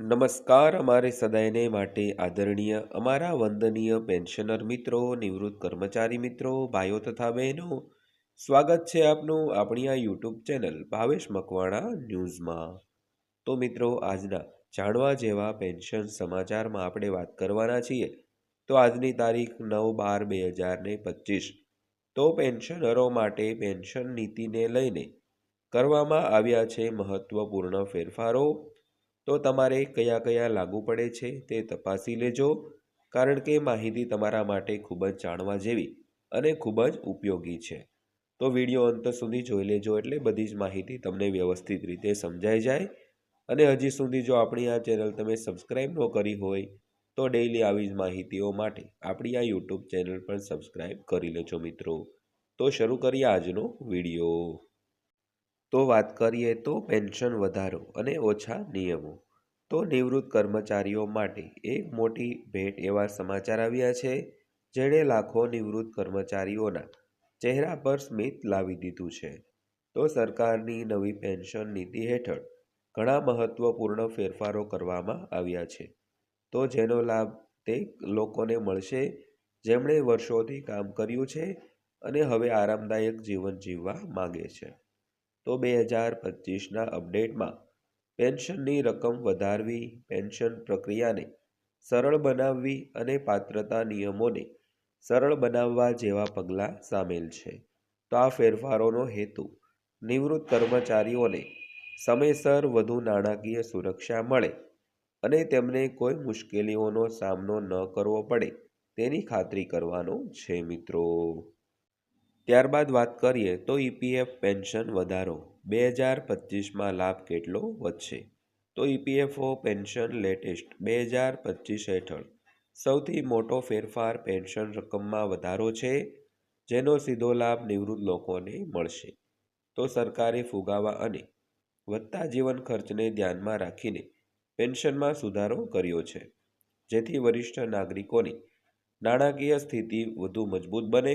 નમસ્કાર, અમારે સદાયને માટે આદરણીય, અમારા વંદનીય પેન્શનર મિત્રો, નિવૃત્ત કર્મચારી મિત્રો, ભાઈઓ તથા બહેનો, સ્વાગત છે આપનું આપણી આ યુટ્યુબ ચેનલ ભાવેશ મકવાણા ન્યૂઝમાં. તો મિત્રો, આજના જાણવા જેવા પેન્શન સમાચારમાં આપણે વાત કરવાના છીએ. તો આજની તારીખ નવ બાર બે હજાર ને પચીસ. તો પેન્શનરો માટે પેન્શન નીતિને લઈને કરવામાં આવ્યા છે મહત્વપૂર્ણ ફેરફારો. તો તમારે કયા કયા લાગુ પડે છે તે તપાસી લેજો, કારણ કે માહિતી તમારા માટે ખૂબ જ જાણવા જેવી અને ખૂબ જ ઉપયોગી છે. તો વીડિયો અંત સુધી જોઈ લેજો એટલે બધી જ માહિતી તમને વ્યવસ્થિત રીતે સમજાઈ જાય. અને હજી સુધી જો આપણી આ ચેનલ તમે સબસ્ક્રાઈબ ન કરી હોય, તો ડેઈલી આવી જ માહિતીઓ માટે આપણી આ યુટ્યુબ ચેનલ પણ સબસ્ક્રાઈબ કરી લેજો મિત્રો. તો શરૂ કરીએ આજનો વીડિયો. તો વાત કરીએ તો પેન્શન વધારો અને ઓછા નિયમો. તો નિવૃત્ત કર્મચારીઓ માટે એક મોટી ભેટ એવા સમાચાર આવ્યા છે, જેણે લાખો નિવૃત્ત કર્મચારીઓના ચહેરા પર સ્મિત લાવી દીધું છે. તો સરકારની નવી પેન્શન નીતિ હેઠળ ઘણા મહત્વપૂર્ણ ફેરફારો કરવામાં આવ્યા છે. તો જેનો લાભ તે લોકોને મળશે, જેમણે વર્ષોથી કામ કર્યું છે અને હવે આરામદાયક જીવન જીવવા માગે છે. તો બે હજાર પચીસના અપડેટમાં પેન્શનની રકમ વધારવી, પેન્શન પ્રક્રિયાને સરળ બનાવવી અને પાત્રતા નિયમોને સરળ બનાવવા જેવા પગલાં સામેલ છે. તો આ ફેરફારોનો હેતુ નિવૃત્ત કર્મચારીઓને સમયસર વધુ નાણાકીય સુરક્ષા મળે અને તેમને કોઈ મુશ્કેલીઓનો સામનો ન કરવો પડે તેની ખાતરી કરવાનો છે મિત્રો. ત્યારબાદ વાત કરીએ તો ઈપીએફ પેન્શન વધારો. બે હજાર પચીસમાં લાભ કેટલો વધશે? તો ઈપીએફઓ પેન્શન લેટેસ્ટ બે હજાર પચીસ હેઠળ સૌથી મોટો ફેરફાર પેન્શન રકમમાં વધારો છે, જેનો સીધો લાભ નિવૃત્ત લોકોને મળશે. તો સરકારે ફુગાવા અને વધતા જીવન ખર્ચને ધ્યાનમાં રાખીને પેન્શનમાં સુધારો કર્યો છે, જેથી વરિષ્ઠ નાગરિકોની નાણાકીય સ્થિતિ વધુ મજબૂત બને.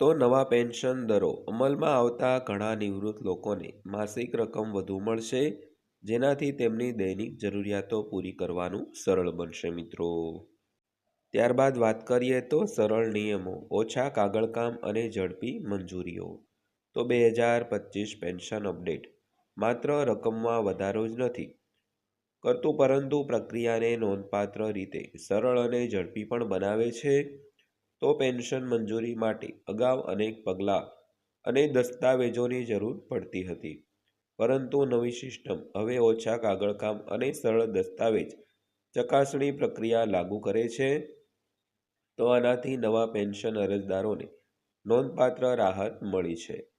તો નવા પેન્શન દરો અમલમાં આવતા ઘણા નિવૃત્ત લોકોને માસિક રકમ વધુ મળશે, જેનાથી તેમની દૈનિક જરૂરિયાતો પૂરી કરવાનું સરળ બનશે મિત્રો. ત્યારબાદ વાત કરીએ તો સરળ નિયમો, ઓછા કાગળકામ અને ઝડપી મંજૂરીઓ. તો બે હજાર પચીસ પેન્શન અપડેટ, માત્ર રકમમાં વધારો જ નથી, કરતું પરંતુ પ્રક્રિયાને નોંધપાત્ર રીતે સરળ અને ઝડપી પણ બનાવે છે. તો પેન્શન મંજૂરી માટે અગાઉ અનેક પગલાં અને દસ્તાવેજોની જરૂર પડતી હતી. પરંતુ નવી સિસ્ટમ હવે ઓછા કાગળકામ અને સરળ દસ્તાવેજ ચકાસણી પ્રક્રિયા લાગુ કરે છે. તો આનાથી નવા પેન્શન અરજદારોને નોંધપાત્ર રાહત મળી છે.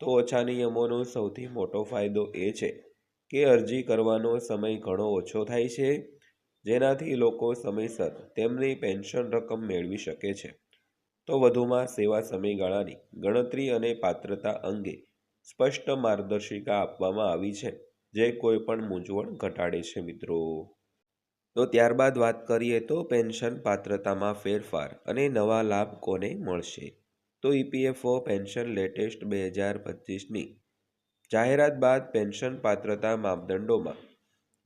તો ઓછા નિયમોનો સૌથી મોટો ફાયદો એ છે કે અરજી કરવાનો સમય ઘણો ઓછો થાય છે. જેનાથી લોકો સમયસર તેમની પેન્શન રકમ મેળવી શકે છે. તો વધુમાં સેવા સમયગાળાની ગણતરી અને પાત્રતા અંગે સ્પષ્ટ માર્ગદર્શિકા આપવામાં આવી છે, જે કોઈપણ મૂંઝવણ ઘટાડે છે, મિત્રો. તો ત્યારબાદ વાત કરીએ તો પેન્શન પાત્રતામાં ફેરફાર અને નવા લાભ કોને મળશે? તો ઈપીએફઓ પેન્શન લેટેસ્ટ બે હજાર પચીસની જાહેરાત બાદ પેન્શન પાત્રતા માપદંડોમાં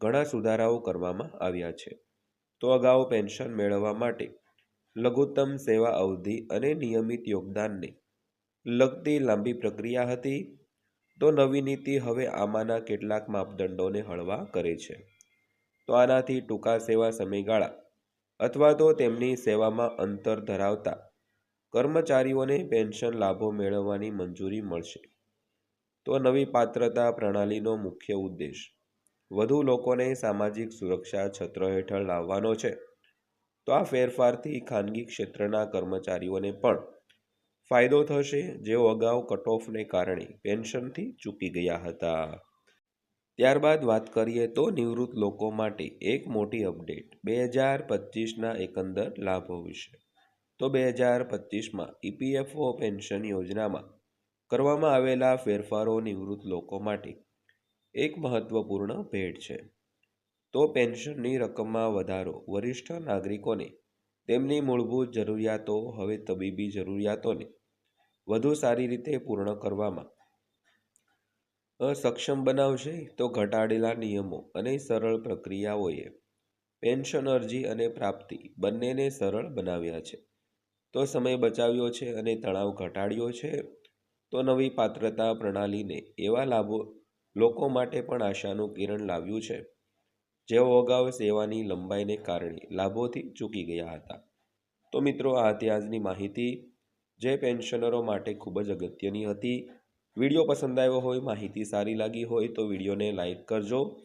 ઘણા સુધારાઓ કરવામાં આવ્યા છે. તો અગાઉ પેન્શન મેળવવા માટે લઘુત્તમ સેવા અવધિ અને નિયમિત યોગદાનને લગતી લાંબી પ્રક્રિયા હતી, તો નવી નીતિ હવે આમાંના કેટલાક માપદંડોને હળવા કરે છે. તો આનાથી ટૂંકા સેવા સમયગાળા અથવા તો તેમની સેવામાં અંતર ધરાવતા કર્મચારીઓને પેન્શન લાભો મેળવવાની મંજૂરી મળશે. તો નવી પાત્રતા પ્રણાલીનો મુખ્ય ઉદ્દેશ વધુ લોકોને સામાજિક સુરક્ષા છત્ર હેઠળ લાવવાનો છે. તો આ ફેરફારથી ખાનગી ક્ષેત્રના કર્મચારીઓને પણ ફાયદો થશે. જેઓ અગાઉ કટઓફને કારણે પેન્શનથી ચૂકી ગયા હતા. ત્યારબાદ વાત કરીએ તો નિવૃત્ત લોકો માટે એક મોટી અપડેટ બે હજાર પચીસના એકંદર લાભો વિશે. તો બે હજાર પચીસમાં ઈપીએફઓ પેન્શન યોજનામાં કરવામાં આવેલા ફેરફારો નિવૃત્ત લોકો માટે એક મહત્વપૂર્ણ ભેટ છે. તો પેન્શનની રકમમાં વધારો વરિષ્ઠ નાગરિકોને, તેમની મૂળભૂત જરૂરિયાતો, હવે તબીબી જરૂરિયાતોને વધુ સારી રીતે પૂર્ણ કરવામાં અસક્ષમ બનાવશે તો ઘટાડેલા નિયમો અને સરળ પ્રક્રિયાઓએ પેન્શન અરજી અને પ્રાપ્તિ બંનેને સરળ બનાવ્યા છે. તો સમય બચાવ્યો છે અને તણાવ ઘટાડ્યો છે, તો નવી પાત્રતા પ્રણાલીને એવા લાભો લોકો માટે પણ આશાનું કિરણ લાવ્યું છે. જેઓ અગાઉ સેવાની લંબાઈને કારણે લાભોથી ચૂકી ગયા હતા. તો મિત્રો, આ હતી આજની માહિતી. જે પેન્શનરો માટે ખૂબ જ અગત્યની હતી. વીડિયો પસંદ આવ્યો હોય, માહિતી સારી લાગી હોય, તો વિડીયોને લાઇક કરજો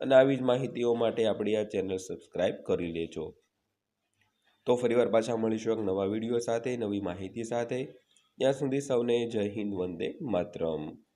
અને આવી જ માહિતીઓ માટે આપણી આ ચેનલ સબસ્ક્રાઈબ કરી લેજો. તો ફરીવાર પાછા મળીશું એક નવા વીડિયો સાથે, નવી માહિતી સાથે. ત્યાં સુધી સૌને જય હિન્દ, વંદે માતરમ.